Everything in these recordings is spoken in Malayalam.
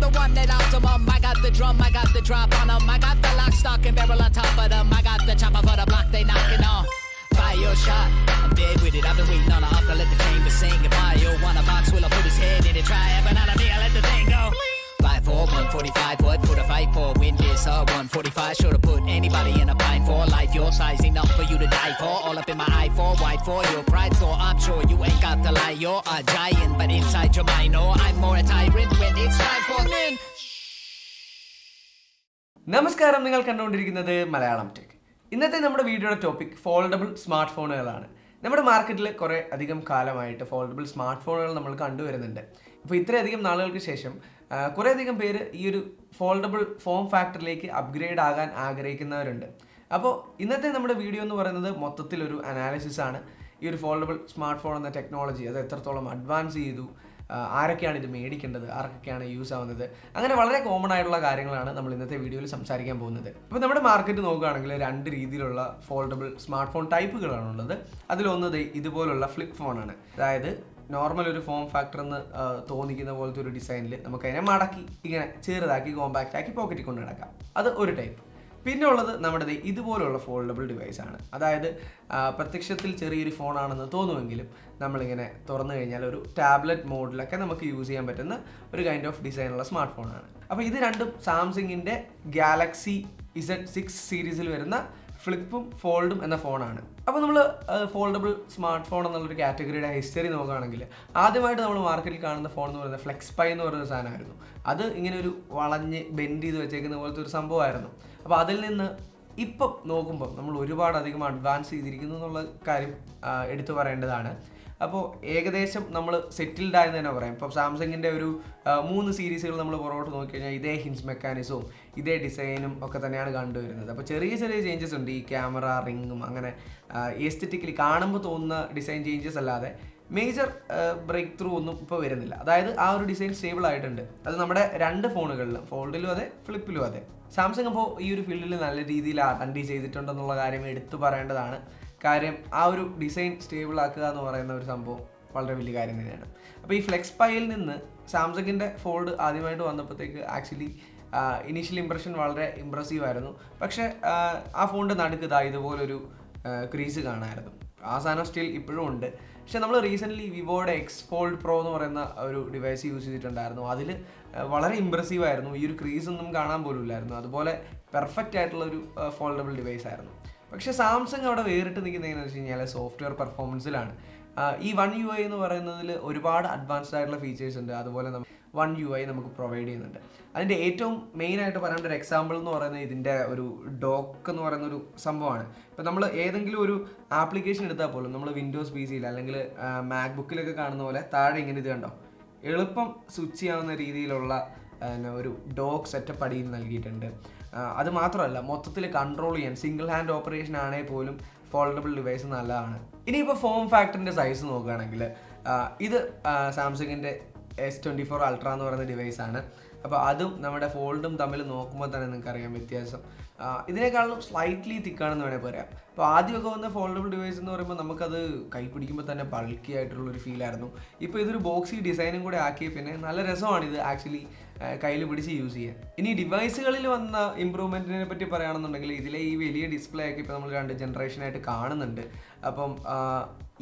The one that optimum. I got the drum, I got the drop on 'em. I got the lock, stock, and barrel on top of them. I got the chopper for the block, they knocking on. Fire your shot. I'm dead with it. I've been waiting on a up to let the chamber sing. If I want a box, will I put his head in it? Try it, but not of me. I let the thing go. Five forty five. What put a fight for? Win this uh one sure to put anybody in a bind for life. Your size enough for you to die for. All up in my eye for white for your pride. So I'm sure you ain't got to lie. You're a giant, but inside your mind, no, I'm more a tyrant when it's time for men. നമസ്കാരം നിങ്ങൾ കണ്ടുകൊണ്ടിരിക്കുന്നത് മലയാളം ടെക് ഇന്നത്തെ നമ്മുടെ വീഡിയോയുടെ ടോപ്പിക് ഫോൾഡബിൾ സ്മാർട്ട് ഫോണുകളാണ് നമ്മുടെ മാർക്കറ്റിൽ കുറേ അധികം കാലമായിട്ട് ഫോൾഡബിൾ സ്മാർട്ട് ഫോണുകൾ നമ്മൾ കണ്ടുവരുന്നുണ്ട് അപ്പോൾ ഇത്രയധികം നാളുകൾക്ക് ശേഷം കുറേയധികം പേര് ഈ ഒരു ഫോൾഡബിൾ ഫോം ഫാക്ടറിലേക്ക് അപ്ഗ്രേഡ് ആകാൻ ആഗ്രഹിക്കുന്നവരുണ്ട്. അപ്പോൾ ഇന്നത്തെ നമ്മുടെ വീഡിയോ എന്ന് പറയുന്നത് മൊത്തത്തിലൊരു അനാലിസിസ് ആണ്. ഈ ഒരു ഫോൾഡബിൾ സ്മാർട്ട് ഫോൺ എന്ന ടെക്നോളജി അത് എത്രത്തോളം അഡ്വാൻസ് ചെയ്തു ആരൊക്കെയാണ് ഇത് മേടിക്കേണ്ടത് ആർക്കൊക്കെയാണ് യൂസ് ആവുന്നത് അങ്ങനെ വളരെ കോമൺ ആയിട്ടുള്ള കാര്യങ്ങളാണ് നമ്മൾ ഇന്നത്തെ വീഡിയോയിൽ സംസാരിക്കാൻ പോകുന്നത്. ഇപ്പോൾ നമ്മുടെ മാർക്കറ്റ് നോക്കുകയാണെങ്കിൽ രണ്ട് രീതിയിലുള്ള ഫോൾഡബിൾ സ്മാർട്ട് ഫോൺ ടൈപ്പുകളാണുള്ളത് അതിലൊന്നത് ഇതുപോലുള്ള ഫ്ലിപ്പ് ഫോണാണ് അതായത് നോർമൽ ഒരു ഫോം ഫാക്ടർ എന്ന് തോന്നിക്കുന്ന പോലത്തെ ഒരു ഡിസൈനിൽ നമുക്ക് അതിനെ മടക്കി ഇങ്ങനെ ചെറുതാക്കി കോമ്പാക്റ്റ് ആക്കി പോക്കറ്റിൽ കൊണ്ട് നടക്കാം. അത് ഒരു ടൈപ്പ് പിന്നെ ഉള്ളത് നമ്മുടെ ഇതുപോലുള്ള ഫോൾഡബിൾ ഡിവൈസ് ആണ്. അതായത് പ്രത്യക്ഷത്തിൽ ചെറിയൊരു ഫോണാണെന്ന് തോന്നുമെങ്കിലും നമ്മളിങ്ങനെ തുറന്നു കഴിഞ്ഞാൽ ഒരു ടാബ്ലറ്റ് മോഡിലൊക്കെ നമുക്ക് യൂസ് ചെയ്യാൻ പറ്റുന്ന ഒരു കൈൻഡ് ഓഫ് ഡിസൈനുള്ള സ്മാർട്ട് ഫോണാണ് അപ്പോൾ ഇത് രണ്ടും സാംസങ്ങിന്റെ ഗാലക്സി ഇസഡ് സിക്സ് സീരീസിൽ വരുന്ന ഫ്ലിപ്പും ഫോൾഡും എന്ന ഫോണാണ്. അപ്പോൾ നമ്മൾ ഫോൾഡബിൾ സ്മാർട്ട് ഫോൺ എന്നുള്ളൊരു കാറ്റഗറിയുടെ ഹിസ്റ്ററി നോക്കുകയാണെങ്കിൽ ആദ്യമായിട്ട് നമ്മൾ മാർക്കറ്റിൽ കാണുന്ന ഫോൺ എന്ന് പറയുന്നത് ഫ്ലെക്സ് പൈ എന്ന് പറയുന്ന സാധനമായിരുന്നു. അത് ഇങ്ങനെ ഒരു വളഞ്ഞ് ബെൻഡ് ചെയ്ത് വെച്ചേക്കുന്ന പോലത്തെ ഒരു സംഭവമായിരുന്നു. അപ്പോൾ അതിൽ നിന്ന് ഇപ്പം നോക്കുമ്പോൾ നമ്മൾ ഒരുപാട് അധികം അഡ്വാൻസ് ചെയ്തിരിക്കുന്നു എന്നുള്ള കാര്യം എടുത്തു പറയേണ്ടതാണ്. അപ്പോൾ ഏകദേശം നമ്മൾ സെറ്റിൽഡ് ആയെന്ന് തന്നെ പറയാം. ഇപ്പം സാംസങ്ങിന്റെ ഒരു മൂന്ന് സീരീസുകൾ നമ്മൾ പുറകോട്ട് നോക്കിക്കഴിഞ്ഞാൽ ഇതേ ഹിൻസ് മെക്കാനിസവും ഇതേ ഡിസൈനും ഒക്കെ തന്നെയാണ് കണ്ടുവരുന്നത്. അപ്പോൾ ചെറിയ ചെറിയ ചേഞ്ചസ് ഉണ്ട്. ഈ ക്യാമറ റിങ്ങും അങ്ങനെ എസ്തറ്റിക്കലി കാണുമ്പോൾ തോന്നുന്ന ഡിസൈൻ ചേഞ്ചസ് അല്ലാതെ മേജർ ബ്രേക്ക് ത്രൂ ഒന്നും ഇപ്പോൾ വരുന്നില്ല. അതായത് ആ ഒരു ഡിസൈൻ സ്റ്റേബിൾ ആയിട്ടുണ്ട്. അത് നമ്മുടെ രണ്ട് ഫോണുകളിലും ഫോൾഡിലും അതെ ഫ്ലിപ്പിലും അതെ. സാംസങ് അപ്പോൾ ഈ ഒരു ഫീൽഡിൽ നല്ല രീതിയിൽ അറ്റൻഡ് ചെയ്തിട്ടുണ്ടെന്നുള്ള കാര്യം എടുത്തു പറയേണ്ടതാണ്. കാര്യം ആ ഒരു ഡിസൈൻ സ്റ്റേബിൾ ആക്കുക എന്ന് പറയുന്ന ഒരു സംഭവം വളരെ വലിയ കാര്യം തന്നെയാണ്. അപ്പോൾ ഈ ഫ്ലെക്സ് പൈയിൽ നിന്ന് സാംസങ്ങിന്റെ ഫോൾഡ് ആദ്യമായിട്ട് വന്നപ്പോഴത്തേക്ക് ആക്ച്വലി ഇനീഷ്യൽ ഇംപ്രഷൻ വളരെ ഇമ്പ്രസീവ് ആയിരുന്നു. പക്ഷേ ആ, ഫോണിന്റെ നടുക്ക് ഇതാ ഇതുപോലൊരു ക്രീസ് കാണാമായിരുന്നു ആ സാധനം സ്റ്റിൽ ഇപ്പോഴും ഉണ്ട്. പക്ഷെ നമ്മൾ റീസെന്റ്ലി വിവോയുടെ എക്സ് ഫോൾഡ് പ്രോ എന്ന് പറയുന്ന ഒരു ഡിവൈസ് യൂസ് ചെയ്തിട്ടുണ്ടായിരുന്നു. അതിൽ വളരെ ഇമ്പ്രസീവ് ആയിരുന്നു. ഈ ഒരു ക്രീസ് ഒന്നും കാണാൻ പോലും ഇല്ലായിരുന്നു. അതുപോലെ പെർഫെക്റ്റ് ആയിട്ടുള്ള ഒരു ഫോൾഡബിൾ ഡിവൈസ് ആയിരുന്നു. പക്ഷേ സാംസങ് അവിടെ വേറിട്ട് നിൽക്കുന്നതെന്ന് വെച്ച് കഴിഞ്ഞാൽ സോഫ്റ്റ്വെയർ പെർഫോമൻസിലാണ് ഈ വൺ യു ഐ എന്ന് പറയുന്നതിൽ ഒരുപാട് അഡ്വാൻസ്ഡ് ആയിട്ടുള്ള ഫീച്ചേഴ്സ് ഉണ്ട്. അതുപോലെ വൺ യു ഐ നമുക്ക് പ്രൊവൈഡ് ചെയ്യുന്നുണ്ട്. അതിന്റെ ഏറ്റവും മെയിനായിട്ട് പറയേണ്ട ഒരു എക്സാമ്പിൾ എന്ന് പറയുന്നത് ഇതിന്റെ ഒരു ഡോക്ക് എന്ന് പറയുന്ന ഒരു സംഭവമാണ്. ഇപ്പം നമ്മൾ ഏതെങ്കിലും ഒരു ആപ്ലിക്കേഷൻ എടുത്താൽ പോലും നമ്മൾ വിൻഡോസ് പി സിയിൽ അല്ലെങ്കിൽ മാക് ബുക്കിലൊക്കെ കാണുന്ന പോലെ താഴെ ഇങ്ങനെ ഇത് കണ്ടോ? എളുപ്പം സ്വിച്ച് ചെയ്യാവുന്ന രീതിയിലുള്ള ഒരു ഡോക്ക് സെറ്റപ്പ് അടിയിൽ നൽകിയിട്ടുണ്ട്. അത് മാത്രമല്ല മൊത്തത്തിൽ കൺട്രോൾ ചെയ്യാൻ സിംഗിൾ ഹാൻഡ് ഓപ്പറേഷൻ ആണെങ്കിൽ പോലും ഫോൾഡബിൾ ഡിവൈസ് നല്ലതാണ്. ഇനിയിപ്പോൾ ഫോം ഫാക്ടറിന്റെ സൈസ് നോക്കുകയാണെങ്കിൽ ഇത് സാംസങ്ങിന്റെ എസ് ട്വന്റി ഫോർ അൾട്ര എന്ന് പറയുന്ന ഡിവൈസാണ് അപ്പോൾ അതും നമ്മുടെ ഫോൾഡും തമ്മിൽ നോക്കുമ്പോൾ തന്നെ നിങ്ങൾക്ക് അറിയാം വ്യത്യാസം ഇതിനേക്കാളും സ്ലൈറ്റ്ലി തിക്കാണെന്ന് വേണേൽ പറയാം. അപ്പോൾ ആദ്യമൊക്കെ വന്ന ഫോൾഡബിൾ ഡിവൈസ് എന്ന് പറയുമ്പോൾ നമുക്കത് കൈ പിടിക്കുമ്പോൾ തന്നെ ബൾക്കി ആയിട്ടുള്ളൊരു ഫീലായിരുന്നു ഇപ്പോൾ ഇതൊരു ബോക്സി ഡിസൈനും കൂടെ ആക്കിയ പിന്നെ നല്ല രസമാണ് ഇത് ആക്ച്വലി കയ്യിൽ പിടിച്ച് യൂസ് ചെയ്യുക ഇനി ഡിവൈസുകളിൽ വന്ന ഇമ്പ്രൂവ്മെന്റിനെ പറ്റി പറയുകയാണെന്നുണ്ടെങ്കിൽ ഇതിലെ ഈ വലിയ ഡിസ്പ്ലേ ഒക്കെ ഇപ്പോൾ നമ്മൾ രണ്ട് ജനറേഷനായിട്ട് കാണുന്നുണ്ട്. അപ്പം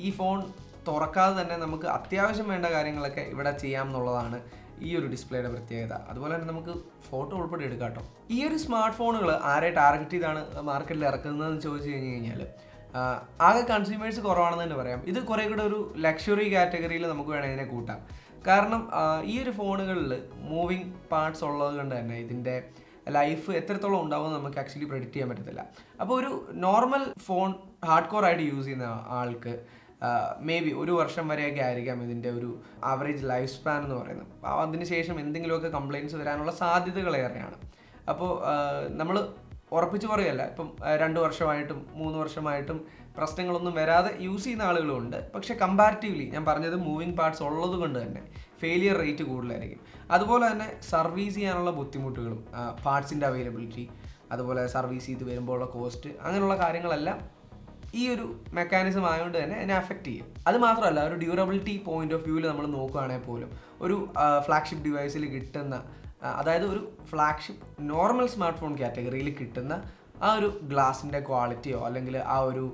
ഈ ഫോൺ തുറക്കാതെ തന്നെ നമുക്ക് അത്യാവശ്യം വേണ്ട കാര്യങ്ങളൊക്കെ ഇവിടെ ചെയ്യാം എന്നുള്ളതാണ് ഈ ഒരു ഡിസ്പ്ലേയുടെ പ്രത്യേകത. അതുപോലെ തന്നെ നമുക്ക് ഫോട്ടോ ഉൾപ്പെടെ എടുക്കാം കേട്ടോ ഈ ഒരു സ്മാർട്ട് ഫോണുകൾ ആരെ ടാർഗറ്റ് ചെയ്താണ് മാർക്കറ്റിൽ ഇറക്കുന്നതെന്ന് ചോദിച്ചു കഴിഞ്ഞ് കഴിഞ്ഞാൽ ആകെ കൺസ്യൂമേഴ്സ് കുറവാണെന്ന് തന്നെ പറയാം. ഇത് കുറേ കൂടെ ഒരു ലക്ഷറി കാറ്റഗറിയിൽ നമുക്ക് വേണമെങ്കിൽ ഇതിനെ കൂട്ടാം. കാരണം ഈ ഒരു ഫോണുകളിൽ മൂവിങ് പാർട്സ് ഉള്ളത് കൊണ്ട് തന്നെ ഇതിന്റെ ലൈഫ് എത്രത്തോളം ഉണ്ടാവും നമുക്ക് ആക്ച്വലി പ്രെഡിക്റ്റ് ചെയ്യാൻ പറ്റത്തില്ല. അപ്പോൾ ഒരു നോർമൽ ഫോൺ ഹാർഡ് കോർ ആയിട്ട് യൂസ് ചെയ്യുന്ന ആൾക്ക് മേ ബി ഒരു വർഷം വരെയൊക്കെ ആയിരിക്കാം ഇതിന്റെ ഒരു ആവറേജ് ലൈഫ് സ്പാൻ എന്ന് പറയുന്നത്. അപ്പോൾ അതിനുശേഷം എന്തെങ്കിലുമൊക്കെ കംപ്ലയിന്റ്സ് വരാനുള്ള സാധ്യതകൾ ഏറെയാണ് അപ്പോൾ നമ്മൾ ഉറപ്പിച്ച് പറയല്ല ഇപ്പം രണ്ട് വർഷമായിട്ടും മൂന്ന് വർഷമായിട്ടും പ്രശ്നങ്ങളൊന്നും വരാതെ യൂസ് ചെയ്യുന്ന ആളുകളുമുണ്ട് പക്ഷെ കമ്പാരിറ്റീവ്ലി ഞാൻ പറഞ്ഞത് മൂവിങ് പാർട്സ് ഉള്ളത് കൊണ്ട് തന്നെ ഫെയിലിയർ റേറ്റ് കൂടുതലായിരിക്കും. അതുപോലെ തന്നെ സർവീസ് ചെയ്യാനുള്ള ബുദ്ധിമുട്ടുകളും പാർട്സിന്റെ അവൈലബിലിറ്റി അതുപോലെ സർവീസ് ചെയ്ത് വരുമ്പോഴുള്ള കോസ്റ്റ് അങ്ങനെയുള്ള കാര്യങ്ങളെല്ലാം ഈ ഒരു മെക്കാനിസം ആയതുകൊണ്ട് തന്നെ അതിനെ അഫക്റ്റ് ചെയ്യും. അത് മാത്രമല്ല ഒരു ഡ്യൂറബിലിറ്റി പോയിന്റ് ഓഫ് വ്യൂവിൽ നമ്മൾ നോക്കുകയാണെങ്കിൽ പോലും ഒരു ഫ്ലാഗ്ഷിപ്പ് ഡിവൈസിൽ കിട്ടുന്ന അതായത് ഒരു ഫ്ലാഗ്ഷിപ്പ് നോർമൽ സ്മാർട്ട് ഫോൺ കാറ്റഗറിയിൽ കിട്ടുന്ന ആ ഒരു ഗ്ലാസിന്റെ ക്വാളിറ്റിയോ അല്ലെങ്കിൽ ആ ഒരു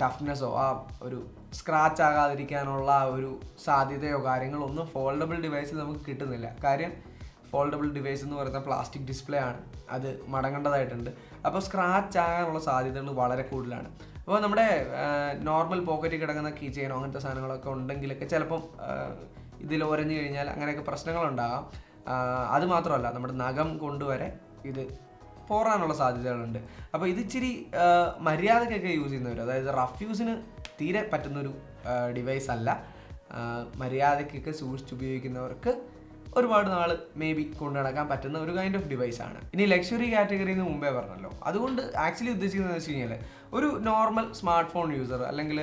ടഫ്നെസ്സോ ആ ഒരു സ്ക്രാച്ച് ആകാതിരിക്കാനുള്ള ആ ഒരു സാധ്യതയോ കാര്യങ്ങളോ ഒന്നും ഫോൾഡബിൾ ഡിവൈസിൽ നമുക്ക് കിട്ടുന്നില്ല. കാര്യം ഫോൾഡബിൾ ഡിവൈസ് എന്ന് പറയുന്ന പ്ലാസ്റ്റിക് ഡിസ്പ്ലേ ആണ്. അത് മടങ്ങേണ്ടതായിട്ടുണ്ട്. അപ്പോൾ സ്ക്രാച്ച് ആകാനുള്ള സാധ്യതകൾ വളരെ കൂടുതലാണ്. അപ്പോൾ നമ്മുടെ നോർമൽ പോക്കറ്റിൽ കിടക്കുന്ന കീ ചെയിനോ അങ്ങനത്തെ സാധനങ്ങളൊക്കെ ഉണ്ടെങ്കിലൊക്കെ ചിലപ്പം ഇതിൽ ഒരഞ്ഞു കഴിഞ്ഞാൽ അങ്ങനെയൊക്കെ പ്രശ്നങ്ങളുണ്ടാകാം. അത് മാത്രമല്ല നമ്മുടെ നഖം കൊണ്ടുവരെ ഇത് പോറാനുള്ള സാധ്യതകളുണ്ട്. അപ്പോൾ ഇത് ഇച്ചിരി മര്യാദയ്ക്കൊക്കെ യൂസ് ചെയ്യുന്നവർ അതായത് റഫ് യൂസിന് തീരെ പറ്റുന്നൊരു ഡിവൈസ് അല്ല. മര്യാദയ്ക്കൊക്കെ സൂക്ഷിച്ച് ഉപയോഗിക്കുന്നവർക്ക് ഒരുപാട് നാൾ മേ ബി കൊണ്ടു നടക്കാൻ പറ്റുന്ന ഒരു കൈൻഡ് ഓഫ് ഡിവൈസ് ആണ്. ഇനി ലക്ഷറി കാറ്റഗറിയിൽ നിന്ന് മുമ്പേ പറഞ്ഞല്ലോ. അതുകൊണ്ട് ആക്ച്വലി ഉദ്ദേശിക്കുന്നത് വെച്ച് കഴിഞ്ഞാൽ ഒരു നോർമൽ സ്മാർട്ട് ഫോൺ യൂസർ അല്ലെങ്കിൽ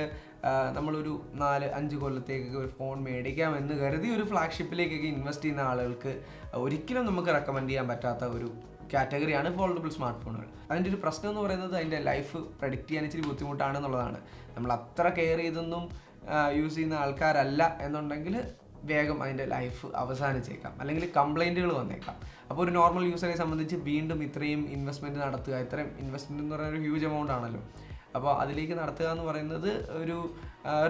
നമ്മളൊരു നാല് അഞ്ച് കൊല്ലത്തേക്കൊക്കെ ഒരു ഫോൺ മേടിക്കാം എന്ന് കരുതി ഒരു ഫ്ലാഗ്ഷിപ്പിലേക്കൊക്കെ ഇൻവെസ്റ്റ് ചെയ്യുന്ന ആളുകൾക്ക് ഒരിക്കലും നമുക്ക് റെക്കമെൻഡ് ചെയ്യാൻ പറ്റാത്ത ഒരു കാറ്റഗറിയാണ് ഫോൾഡബിൾ സ്മാർട്ട് ഫോണുകൾ അതിന്റെ ഒരു പ്രശ്നം എന്ന് പറയുന്നത് അതിന്റെ ലൈഫ് പ്രഡിക്റ്റ് ചെയ്യാൻ ഇച്ചിരി ബുദ്ധിമുട്ടാണെന്നുള്ളതാണ് നമ്മൾ അത്ര കെയർ ചെയ്തൊന്നും യൂസ് ചെയ്യുന്ന ആൾക്കാരല്ല എന്നുണ്ടെങ്കിൽ വേഗം അതിന്റെ ലൈഫ് അവസാനിച്ചേക്കാം. അല്ലെങ്കിൽ കംപ്ലൈന്റുകൾ വന്നേക്കാം. അപ്പോൾ ഒരു നോർമൽ യൂസറെ സംബന്ധിച്ച് വീണ്ടും ഇത്രയും ഇൻവെസ്റ്റ്മെന്റ് നടത്തുക ഇത്രയും ഇൻവെസ്റ്റ്മെന്റ് എന്ന് പറയുന്ന ഒരു ഹ്യൂജ് എമൗണ്ട് ആണല്ലോ. അപ്പോൾ അതിലേക്ക് നടത്തുക എന്ന് പറയുന്നത് ഒരു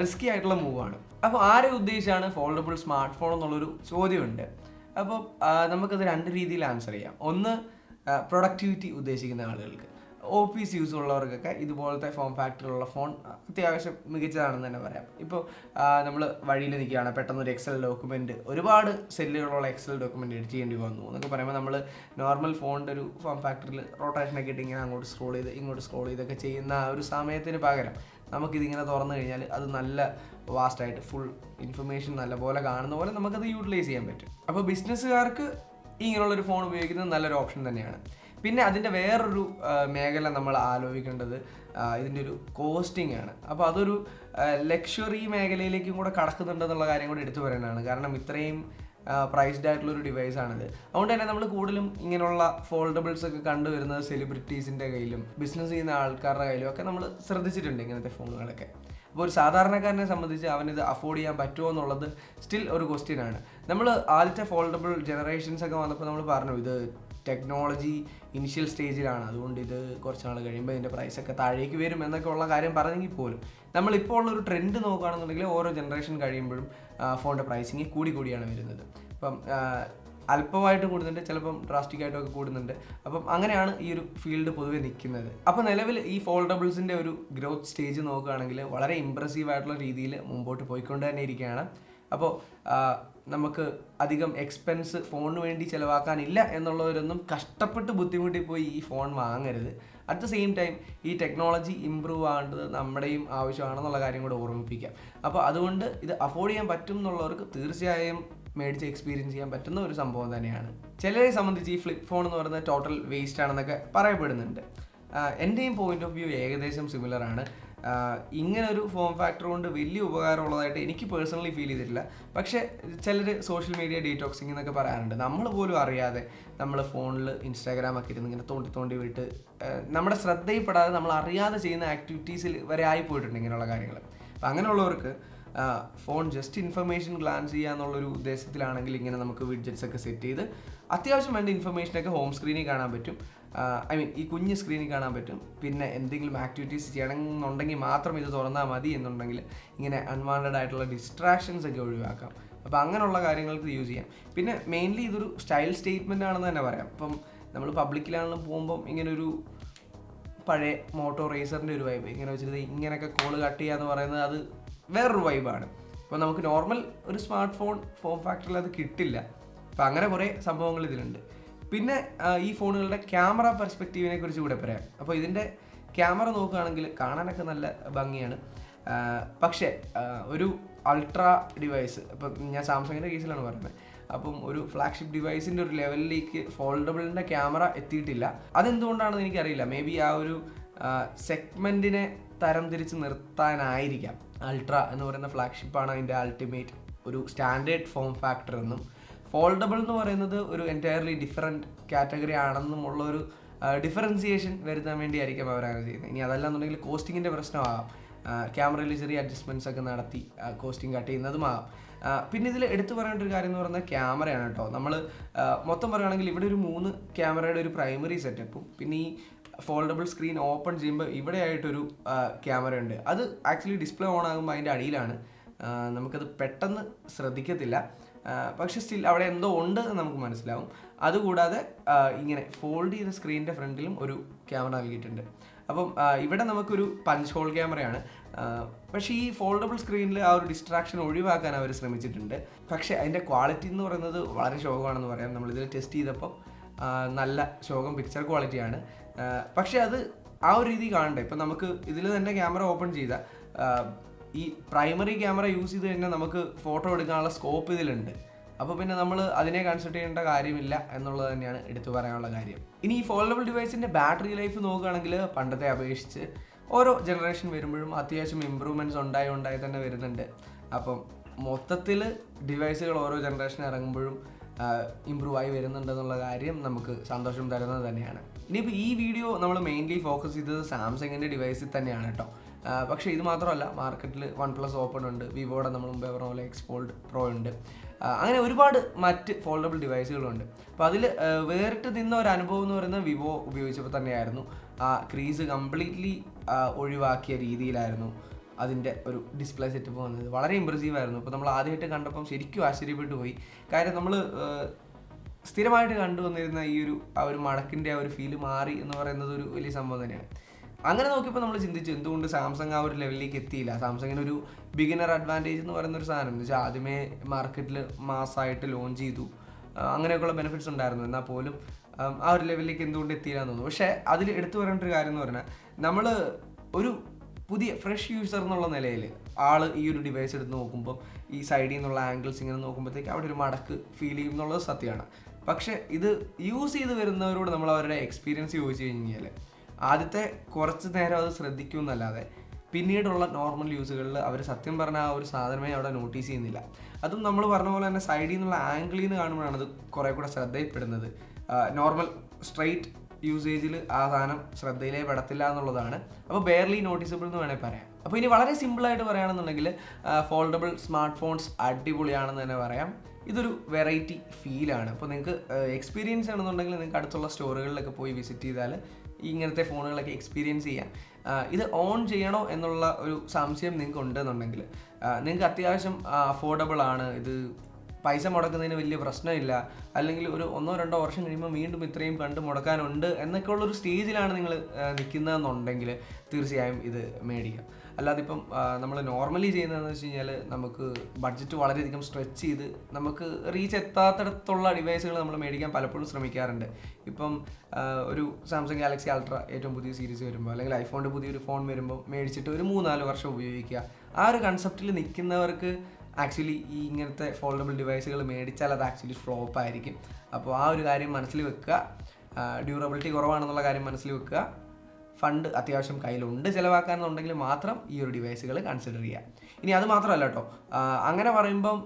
റിസ്കി ആയിട്ടുള്ള മൂവാണ് അപ്പോൾ ആരെ ഉദ്ദേശിച്ചാണ് ഫോൾഡബിൾ സ്മാർട്ട് ഫോൺ എന്നുള്ളൊരു ചോദ്യമുണ്ട്. അപ്പോൾ നമുക്കത് രണ്ട് രീതിയിൽ ആൻസർ ചെയ്യാം. ഒന്ന് പ്രൊഡക്ടിവിറ്റി ഉദ്ദേശിക്കുന്ന ആളുകൾക്ക്. ഓഫീസ് യൂസ് ഉള്ളവർക്കൊക്കെ ഇതുപോലത്തെ ഫോം ഫാക്ടറിലുള്ള ഫോൺ അത്യാവശ്യം മികച്ചതാണെന്ന് തന്നെ പറയാം. ഇപ്പോൾ നമ്മൾ വഴിയിൽ നിൽക്കുകയാണ്. പെട്ടെന്ന് ഒരു എക്സൽ ഡോക്യുമെന്റ് ഒരുപാട് സെല്ലുകളുള്ള എക്സൽ ഡോക്യുമെന്റ് എഡിറ്റ് ചെയ്യേണ്ടി വന്നു എന്നൊക്കെ പറയുമ്പോൾ നമ്മൾ നോർമൽ ഫോണിന്റെ ഒരു ഫോം ഫാക്ടറിൽ റൊട്ടേഷനൊക്കെ ഇട്ട് ഇങ്ങനെ അങ്ങോട്ട് സ്ക്രോൾ ചെയ്ത് ഇങ്ങോട്ട് സ്ക്രോൾ ചെയ്തൊക്കെ ചെയ്യുന്ന ആ ഒരു സമയത്തിന് പകരം നമുക്കിതിങ്ങനെ തുറന്നു കഴിഞ്ഞാൽ അത് നല്ല വാസ്റ്റായിട്ട് ഫുൾ ഇൻഫർമേഷൻ നല്ല പോലെ കാണുന്ന പോലെ നമുക്കത് യൂട്ടിലൈസ് ചെയ്യാൻ പറ്റും. അപ്പോൾ ബിസിനസ്സുകാർക്ക് ഇങ്ങനെയുള്ളൊരു ഫോൺ ഉപയോഗിക്കുന്നത് നല്ലൊരു ഓപ്ഷൻ തന്നെയാണ്. പിന്നെ അതിന്റെ വേറൊരു മേഖല നമ്മൾ ആലോചിക്കേണ്ടത് ഇതിന്റെ ഒരു കോസ്റ്റിംഗ് ആണ്. അപ്പോൾ അതൊരു ലക്ഷറി മേഖലയിലേക്കും കൂടെ കടക്കുന്നുണ്ടെന്നുള്ള കാര്യം കൂടെ എടുത്തു പറയാനാണ് കാരണം ഇത്രയും പ്രൈസ്ഡ് ആയിട്ടുള്ള ഒരു ഡിവൈസ് ആണിത്. അതുകൊണ്ട് തന്നെ നമ്മൾ കൂടുതലും ഇങ്ങനെയുള്ള ഫോൾഡബിൾസ് ഒക്കെ കണ്ടുവരുന്നത് സെലിബ്രിറ്റീസിന്റെ കയ്യിലും ബിസിനസ് ചെയ്യുന്ന ആൾക്കാരുടെ കയ്യിലും ഒക്കെ നമ്മൾ ശ്രദ്ധിച്ചിട്ടുണ്ട് ഇങ്ങനത്തെ ഫോണുകളൊക്കെ അപ്പോൾ ഒരു സാധാരണക്കാരനെ സംബന്ധിച്ച് അവനിത് അഫോർഡ് ചെയ്യാൻ പറ്റുമോ എന്നുള്ളത് സ്റ്റിൽ ഒരു ക്വസ്റ്റ്യൻ ആണ്. നമ്മൾ ആദ്യത്തെ ഫോൾഡബിൾ ജനറേഷൻസ് ഒക്കെ വന്നപ്പോൾ നമ്മൾ പറഞ്ഞു ഇത് ടെക്നോളജി ഇനിഷ്യൽ സ്റ്റേജിലാണ് അതുകൊണ്ട് ഇത് കുറച്ച് നാൾ കഴിയുമ്പോൾ ഇതിന്റെ പ്രൈസൊക്കെ താഴേക്ക് വരും എന്നൊക്കെ ഉള്ള കാര്യം പറഞ്ഞെങ്കിൽ പോലും. നമ്മളിപ്പോൾ ഉള്ളൊരു ട്രെൻഡ് നോക്കുകയാണെന്നുണ്ടെങ്കിൽ ഓരോ ജനറേഷൻ കഴിയുമ്പോഴും ഫോണിന്റെ പ്രൈസിങ് കൂടി കൂടിയാണ് വരുന്നത്. അപ്പം ആ, അല്പമായിട്ട് കൂടുന്നുണ്ട് ചിലപ്പം ഡ്രാസ്റ്റിക് ആയിട്ടൊക്കെ കൂടുന്നുണ്ട്. അപ്പം അങ്ങനെയാണ് ഈ ഒരു ഫീൽഡ് പൊതുവെ നിൽക്കുന്നത്. അപ്പോൾ നിലവിൽ ഈ ഫോൾഡബിൾസിന്റെ ഒരു ഗ്രോത്ത് സ്റ്റേജ് നോക്കുകയാണെങ്കിൽ വളരെ ഇമ്പ്രസീവ് ആയിട്ടുള്ള രീതിയിൽ മുമ്പോട്ട് പോയിക്കൊണ്ട് തന്നെ ഇരിക്കുകയാണ്. അപ്പോൾ നമുക്ക് അധികം എക്സ്പെൻസ് ഫോണിന് വേണ്ടി ചിലവാക്കാനില്ല എന്നുള്ളവരൊന്നും കഷ്ടപ്പെട്ട് ബുദ്ധിമുട്ടി പോയി ഈ ഫോൺ വാങ്ങരുത്. അറ്റ് ദ സെയിം ടൈം ഈ ടെക്നോളജി ഇമ്പ്രൂവ് ആവേണ്ടത് നമ്മുടെയും ആവശ്യമാണെന്നുള്ള കാര്യം കൂടെ ഓർമ്മിപ്പിക്കാം. അപ്പോൾ അതുകൊണ്ട് ഇത് അഫോർഡ് ചെയ്യാൻ പറ്റും എന്നുള്ളവർക്ക് തീർച്ചയായും മേടിച്ച് എക്സ്പീരിയൻസ് ചെയ്യാൻ പറ്റുന്ന ഒരു സംഭവം തന്നെയാണ്. ചിലരെ സംബന്ധിച്ച് ഈ ഫ്ലിപ്പ് ഫോൺ എന്ന് പറയുന്നത് ടോട്ടൽ വേസ്റ്റ് ആണെന്നൊക്കെ പറയപ്പെടുന്നുണ്ട്. എന്റെയും പോയിന്റ് ഓഫ് വ്യൂ ഏകദേശം സിമിലർ ആണ്. ഇങ്ങനെ ഒരു ഫോം ഫാക്ടർ കൊണ്ട് വലിയ ഉപകാരമുള്ളതായിട്ട് എനിക്ക് പേഴ്സണലി ഫീൽ ചെയ്തിട്ടില്ല. പക്ഷേ ചിലർ സോഷ്യൽ മീഡിയ ഡീറ്റോക്സിംഗ് എന്നൊക്കെ പറയാറുണ്ട്. നമ്മൾ പോലും അറിയാതെ നമ്മൾ ഫോണിൽ ഇൻസ്റ്റാഗ്രാം ഒക്കെ ഇരുന്ന് ഇങ്ങനെ തോണ്ടി തോണ്ടി വിട്ട് നമ്മുടെ ശ്രദ്ധയിൽപ്പെടാതെ നമ്മൾ അറിയാതെ ചെയ്യുന്ന ആക്ടിവിറ്റീസിൽ വരെ ആയി പോയിട്ടുണ്ട് ഇങ്ങനെയുള്ള കാര്യങ്ങൾ. അപ്പം അങ്ങനെയുള്ളവർക്ക് ഫോൺ ജസ്റ്റ് ഇൻഫർമേഷൻ ഗ്ലാൻസ് ചെയ്യുക എന്നുള്ളൊരു ഉദ്ദേശത്തിലാണെങ്കിൽ ഇങ്ങനെ നമുക്ക് വിഡ്ജറ്റ്സ് ഒക്കെ സെറ്റ് ചെയ്ത് അത്യാവശ്യം വേണ്ട ഇൻഫർമേഷനൊക്കെ ഹോം സ്ക്രീനിൽ കാണാൻ പറ്റും. ഐ മീൻ ഈ കുഞ്ഞ് സ്ക്രീനിൽ കാണാൻ പറ്റും. പിന്നെ എന്തെങ്കിലും ആക്ടിവിറ്റീസ് ചെയ്യണമെന്നുണ്ടെങ്കിൽ മാത്രം ഇത് തുറന്നാൽ മതി എന്നുണ്ടെങ്കിൽ ഇങ്ങനെ അൺവാണ്ടഡ് ആയിട്ടുള്ള ഡിസ്ട്രാക്ഷൻസ് ഒക്കെ ഒഴിവാക്കാം. അപ്പോൾ അങ്ങനെയുള്ള കാര്യങ്ങൾക്ക് യൂസ് ചെയ്യാം. പിന്നെ മെയിൻലി ഇതൊരു സ്റ്റൈൽ സ്റ്റേറ്റ്മെന്റ് ആണെന്ന് തന്നെ പറയാം. ഇപ്പം നമ്മൾ പബ്ലിക്കിലാണെങ്കിലും പോകുമ്പം ഇങ്ങനെ ഒരു പഴയ മോട്ടോ റേസറിന്റെ ഒരു വൈബ് ഇങ്ങനെ വെച്ചിട്ട് ഇങ്ങനെയൊക്കെ കോൾ കട്ട് ചെയ്യുക എന്ന് പറയുന്നത് അത് വേറൊരു വൈബാണ് ഇപ്പോൾ നമുക്ക് നോർമൽ ഒരു സ്മാർട്ട് ഫോൺ ഫോം ഫാക്ടറിൽ അത് കിട്ടില്ല. അപ്പോൾ അങ്ങനെ കുറേ സംഭവങ്ങൾ ഇതിലുണ്ട്. പിന്നെ ഈ ഫോണുകളുടെ ക്യാമറ പെർസ്പെക്റ്റീവിനെ കുറിച്ച് കൂടെ പറയാം. അപ്പോൾ ഇതിന്റെ ക്യാമറ നോക്കുകയാണെങ്കിൽ കാണാനൊക്കെ നല്ല ഭംഗിയാണ്. പക്ഷേ ഒരു അൾട്രാ ഡിവൈസ് ഇപ്പം ഞാൻ സാംസങ്ങിന്റെ കേസിലാണ് പറയുന്നത്. അപ്പം ഒരു ഫ്ലാഗ്ഷിപ്പ് ഡിവൈസിന്റെ ഒരു ലെവലിലേക്ക് ഫോൾഡബിളിന്റെ ക്യാമറ എത്തിയിട്ടില്ല. അതെന്തുകൊണ്ടാണെന്ന് എനിക്കറിയില്ല. മേ ബി ആ ഒരു സെഗ്മെന്റിനെ തരം തിരിച്ച് നിർത്താനായിരിക്കാം. അൾട്ര എന്ന് പറയുന്ന ഫ്ലാഗ്ഷിപ്പാണ് അതിന്റെ അൾട്ടിമേറ്റ് ഒരു സ്റ്റാൻഡേർഡ് ഫോം ഫാക്ടർ എന്നും ഫോൾഡബിൾ എന്ന് പറയുന്നത് ഒരു എന്റയർലി ഡിഫറെന്റ് കാറ്റഗറി ആണെന്നും ഉള്ള ഒരു ഡിഫറൻസിയേഷൻ വരുത്താൻ വേണ്ടിയായിരിക്കും അവരങ്ങനെ ചെയ്യുന്നത്. ഇനി അതല്ല എന്നുണ്ടെങ്കിൽ കോസ്റ്റിങ്ങിന്റെ പ്രശ്നമാകാം ക്യാമറയിൽ ചെറിയ അഡ്ജസ്റ്റ്മെന്റ്സ് ഒക്കെ നടത്തി കോസ്റ്റിംഗ് കട്ട് ചെയ്യുന്നതുമാകാം പിന്നെ ഇതിൽ എടുത്തു പറയേണ്ട ഒരു കാര്യം എന്ന് പറയുന്നത് ക്യാമറയാണ് കേട്ടോ. നമ്മൾ മൊത്തം പറയുകയാണെങ്കിൽ ഇവിടെ ഒരു മൂന്ന് ക്യാമറയുടെ ഒരു പ്രൈമറി സെറ്റപ്പും പിന്നെ ഈ ഫോൾഡബിൾ സ്ക്രീൻ ഓപ്പൺ ചെയ്യുമ്പോൾ ഇവിടെ ആയിട്ടൊരു ക്യാമറ ഉണ്ട്. അത് ആക്ച്വലി ഡിസ്പ്ലേ ഓൺ ആകുമ്പോൾ അതിന്റെ അടിയിലാണ്. നമുക്കത് പെട്ടെന്ന് ശ്രദ്ധിക്കത്തില്ല. പക്ഷേ സ്റ്റിൽ അവിടെ എന്തോ ഉണ്ട് എന്ന് നമുക്ക് മനസ്സിലാവും. അതുകൂടാതെ ഇങ്ങനെ ഫോൾഡ് ചെയ്ത സ്ക്രീനിന്റെ ഫ്രണ്ടിലും ഒരു ക്യാമറ നൽകിയിട്ടുണ്ട്. അപ്പം ഇവിടെ നമുക്കൊരു പഞ്ച് ഹോൾ ക്യാമറയാണ് പക്ഷേ ഈ ഫോൾഡബിൾ സ്ക്രീനിൽ ആ ഒരു ഡിസ്ട്രാക്ഷൻ ഒഴിവാക്കാൻ അവർ ശ്രമിച്ചിട്ടുണ്ട്. പക്ഷേ അതിന്റെ ക്വാളിറ്റി എന്ന് പറയുന്നത് വളരെ ശോകമാണെന്ന് പറയാം. നമ്മളിതിൽ ടെസ്റ്റ് ചെയ്തപ്പോൾ നല്ല ശോകം പിക്ചർ ക്വാളിറ്റിയാണ് പക്ഷേ അത് ആ ഒരു രീതി കാണണ്ടേ? ഇപ്പം നമുക്ക് ഇതിൽ തന്നെ ക്യാമറ ഓപ്പൺ ചെയ്ത ഈ പ്രൈമറി ക്യാമറ യൂസ് ചെയ്ത് കഴിഞ്ഞാൽ നമുക്ക് ഫോട്ടോ എടുക്കാനുള്ള സ്കോപ്പ് ഇതിലുണ്ട്. അപ്പോൾ പിന്നെ നമ്മൾ അതിനെ കൺസിഡർ ചെയ്യേണ്ട കാര്യമില്ല എന്നുള്ളത് തന്നെയാണ് എടുത്തു പറയാനുള്ള കാര്യം. ഇനി ഈ ഫോൾഡബിൾ ഡിവൈസിന്റെ ബാറ്ററി ലൈഫ് നോക്കുകയാണെങ്കിൽ പണ്ടത്തെ അപേക്ഷിച്ച് ഓരോ ജനറേഷൻ വരുമ്പോഴും അത്യാവശ്യം ഇമ്പ്രൂവ്മെന്റ്സ് ഉണ്ടായി ഉണ്ടായി തന്നെ വരുന്നുണ്ട്. അപ്പം മൊത്തത്തിൽ ഡിവൈസുകൾ ഓരോ ജനറേഷൻ ഇറങ്ങുമ്പോഴും ഇമ്പ്രൂവ് ആയി വരുന്നുണ്ടെന്നുള്ള കാര്യം നമുക്ക് സന്തോഷം തരുന്നത് തന്നെയാണ്. ഇനിയിപ്പോൾ ഈ വീഡിയോ നമ്മൾ മെയിൻലി ഫോക്കസ് ചെയ്തത് സാംസങ്ങിന്റെ ഡിവൈസിൽ തന്നെയാണ് കേട്ടോ. പക്ഷേ ഇത് മാത്രമല്ല മാർക്കറ്റിൽ വൺ പ്ലസ് ഓപ്പൺ ഉണ്ട് വിവോയുടെ നമ്മൾ മുമ്പേ പറഞ്ഞ പോലെ എക്സ്പോൾഡ് പ്രോ ഉണ്ട്. അങ്ങനെ ഒരുപാട് മറ്റ് ഫോൾഡബിൾ ഡിവൈസുകളുണ്ട് അപ്പോൾ അതിൽ വേറിട്ട് നിന്ന ഒരു അനുഭവം എന്ന് പറയുന്നത് വിവോ ഉപയോഗിച്ചപ്പോൾ തന്നെയായിരുന്നു. ആ ക്രീസ് കംപ്ലീറ്റ്ലി ഒഴിവാക്കിയ രീതിയിലായിരുന്നു. അതിന്റെ ഒരു ഡിസ്പ്ലേ സെറ്റപ്പ് വന്നത്. വളരെ ഇമ്പ്രസീവ് ആയിരുന്നു. അപ്പോൾ നമ്മൾ ആദ്യമായിട്ട് കണ്ടപ്പം ശരിക്കും ആശ്ചര്യപ്പെട്ടു പോയി. കാര്യം നമ്മൾ സ്ഥിരമായിട്ട് കണ്ടുവന്നിരുന്ന ഈ ഒരു ആ ഒരു മടക്കിന്റെ ആ ഒരു ഫീൽ മാറി എന്ന് പറയുന്നത് ഒരു വലിയ സംഭവം തന്നെയാണ്. അങ്ങനെ നോക്കിയപ്പോൾ നമ്മൾ ചിന്തിച്ചു എന്തുകൊണ്ട് സാംസങ് ആ ഒരു ലെവലിലേക്ക് എത്തിയില്ല? സാംസങ്ങിന് ഒരു ബിഗിനർ അഡ്വാന്റേജ് എന്ന് പറയുന്ന ഒരു സാധനം. എന്ന് വെച്ചാൽ ആദ്യമേ മാർക്കറ്റിൽ മാസമായിട്ട് ലോഞ്ച് ചെയ്തു. അങ്ങനെയൊക്കെയുള്ള ബെനിഫിറ്റ്സ് ഉണ്ടായിരുന്നു. എന്നാൽ പോലും ആ ഒരു ലെവലിലേക്ക് എന്തുകൊണ്ട് എത്തിയില്ല എന്ന് തോന്നുന്നു. പക്ഷേ അതിൽ എടുത്തു പറയേണ്ട ഒരു കാര്യം എന്ന് പറഞ്ഞാൽ നമ്മൾ ഒരു പുതിയ ഫ്രഷ് യൂസർ എന്നുള്ള നിലയിൽ ആൾ ഈ ഒരു ഡിവൈസ് എടുത്ത് നോക്കുമ്പോൾ ഈ സൈഡിൽ നിന്നുള്ള ആംഗിൾസ് ഇങ്ങനെ നോക്കുമ്പോഴത്തേക്ക് അവിടെ ഒരു മടക്ക് ഫീൽ ചെയ്യും എന്നുള്ളത് സത്യമാണ്. പക്ഷേ ഇത് യൂസ് ചെയ്ത് വരുന്നവരോട് നമ്മൾ അവരുടെ എക്സ്പീരിയൻസ് ചോദിച്ചു കഴിഞ്ഞാൽ ആദ്യത്തെ കുറച്ച് നേരം അത് ശ്രദ്ധിക്കും എന്നല്ലാതെ പിന്നീടുള്ള നോർമൽ യൂസുകളിൽ അവർ സത്യം പറഞ്ഞാൽ ആ ഒരു സാധനമേ അവിടെ നോട്ടീസ് ചെയ്യുന്നില്ല. അതും നമ്മൾ പറഞ്ഞ പോലെ തന്നെ സൈഡിൽ നിന്നുള്ള ആംഗിളിൽ നിന്ന് കാണുമ്പോഴാണ് അത് കുറേ കൂടെ ശ്രദ്ധയിൽപ്പെടുന്നത് നോർമൽ സ്ട്രെയിറ്റ് യൂസേജിൽ ആ സാധനം ശ്രദ്ധയിലേ പെടത്തില്ല എന്നുള്ളതാണ്. അപ്പോൾ ബെയർലി നോട്ടീസബിൾ എന്ന് വേണമെങ്കിൽ പറയാം. അപ്പോൾ ഇനി വളരെ സിമ്പിളായിട്ട് പറയുകയാണെന്നുണ്ടെങ്കിൽ ഫോൾഡബിൾ സ്മാർട്ട് ഫോൺസ് അടിപൊളിയാണെന്ന് തന്നെ പറയാം. ഇതൊരു വെറൈറ്റി ഫീലാണ് അപ്പോൾ നിങ്ങൾക്ക് എക്സ്പീരിയൻസ് ആണെന്നുണ്ടെങ്കിൽ നിങ്ങൾക്ക് അടുത്തുള്ള സ്റ്റോറുകളിലൊക്കെ പോയി വിസിറ്റ് ചെയ്താൽ ഇങ്ങനത്തെ ഫോണുകളൊക്കെ എക്സ്പീരിയൻസ് ചെയ്യാം. ഇത് ഓൺ ചെയ്യണോ എന്നുള്ള ഒരു സംശയം നിങ്ങൾക്ക് ഉണ്ടെന്നുണ്ടെങ്കിൽ നിങ്ങൾക്ക് അത്യാവശ്യം അഫോർഡബിൾ ആണ്. ഇത് പൈസ മുടക്കുന്നതിന് വലിയ പ്രശ്നമില്ല. അല്ലെങ്കിൽ ഒരു ഒന്നോ രണ്ടോ വർഷം കഴിയുമ്പോൾ വീണ്ടും ഇത്രയും കണ്ട് മുടക്കാനുണ്ട് എന്നൊക്കെ ഉള്ളൊരു സ്റ്റേജിലാണ് നിങ്ങൾ നിൽക്കുന്നതെന്നുണ്ടെങ്കിൽ തീർച്ചയായും ഇത് മേടിക്കാം. അല്ലാതെ ഇപ്പം നമ്മൾ നോർമലി ചെയ്യുന്നതെന്ന് വെച്ച് കഴിഞ്ഞാൽ നമുക്ക് ബഡ്ജറ്റ് വളരെയധികം സ്ട്രെച്ച് ചെയ്ത് നമുക്ക് റീച്ച് എത്താത്തിടത്തുള്ള ഡിവൈസുകൾ നമ്മൾ മേടിക്കാൻ പലപ്പോഴും ശ്രമിക്കാറുണ്ട്. ഇപ്പം ഒരു സാംസങ് ഗാലക്സി അൾട്ര ഏറ്റവും പുതിയ സീരീസ് വരുമ്പോൾ അല്ലെങ്കിൽ ഐഫോണിന്റെ പുതിയൊരു ഫോൺ വരുമ്പോൾ മേടിച്ചിട്ട് ഒരു മൂന്നാൽ വർഷം ഉപയോഗിക്കുക. ആ ഒരു കൺസെപ്റ്റിൽ നിൽക്കുന്നവർക്ക് ആക്ച്വലി ഈ ഇങ്ങനത്തെ ഫോൾഡബിൾ ഡിവൈസുകൾ മേടിച്ചാൽ അത് ആക്ച്വലി ഫ്ലോപ്പ് ആയിരിക്കും. അപ്പോൾ ആ ഒരു കാര്യം മനസ്സിൽ വെക്കുക. ഡ്യൂറബിലിറ്റി കുറവാണെന്നുള്ള കാര്യം മനസ്സിൽ വെക്കുക. ഫണ്ട് അത്യാവശ്യം കയ്യിലുണ്ട് ചിലവാക്കാന്നുണ്ടെങ്കിൽ മാത്രം ഈ ഒരു ഡിവൈസുകൾ കൺസിഡർ ചെയ്യുക. ഇനി അത് മാത്രമല്ല കേട്ടോ. അങ്ങനെ പറയുമ്പം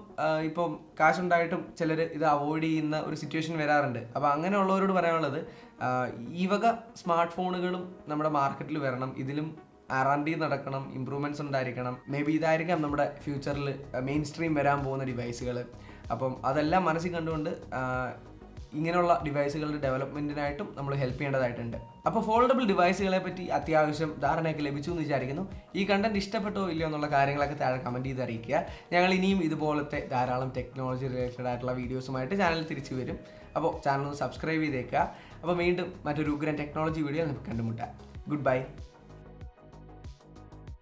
ഇപ്പം കാശുണ്ടായിട്ടും ചിലർ ഇത് അവോയ്ഡ് ചെയ്യുന്ന ഒരു സിറ്റുവേഷൻ വരാറുണ്ട്. അപ്പോൾ അങ്ങനെയുള്ളവരോട് പറയാനുള്ളത് ഈ വക സ്മാർട്ട് ഫോണുകളും നമ്മുടെ മാർക്കറ്റിൽ വരണം. ഇതിലും ആർ ആർ ഡി നടക്കണം ഇമ്പ്രൂവ്മെന്റ്സ് ഉണ്ടായിരിക്കണം. മേ ബി ഇതായിരിക്കാം നമ്മുടെ ഫ്യൂച്ചറിൽ മെയിൻ സ്ട്രീം വരാൻ പോകുന്ന ഡിവൈസുകൾ അപ്പം അതെല്ലാം മനസ്സിൽ കണ്ടുകൊണ്ട് ഇങ്ങനെയുള്ള ഡിവൈസുകളുടെ ഡെവലപ്മെന്റിനായിട്ടും നമ്മൾ ഹെൽപ്പ് ചെയ്യേണ്ടതായിട്ടുണ്ട്. അപ്പോൾ ഫോൾഡബിൾ ഡിവൈസുകളെ പറ്റി അത്യാവശ്യം ധാരണയൊക്കെ ലഭിച്ചു എന്ന് വിചാരിക്കുന്നു. ഈ കണ്ടന്റ് ഇഷ്ടപ്പെട്ടോ ഇല്ലയോ എന്നുള്ള കാര്യങ്ങളൊക്കെ താഴെ കമന്റ് ചെയ്ത് അറിയിക്കുക. ഞങ്ങൾ ഇനിയും ഇതുപോലത്തെ ധാരാളം ടെക്നോളജി റിലേറ്റഡ് ആയിട്ടുള്ള വീഡിയോസുമായിട്ട് ചാനൽ തിരിച്ചു വരും. അപ്പോൾ ചാനൽ ഒന്ന് സബ്സ്ക്രൈബ് ചെയ്തേക്കുക. അപ്പോൾ വീണ്ടും മറ്റൊരു ഉഗ്രൻ ടെക്നോളജി വീഡിയോ നമുക്ക് കണ്ടുമുട്ടാം. Good bye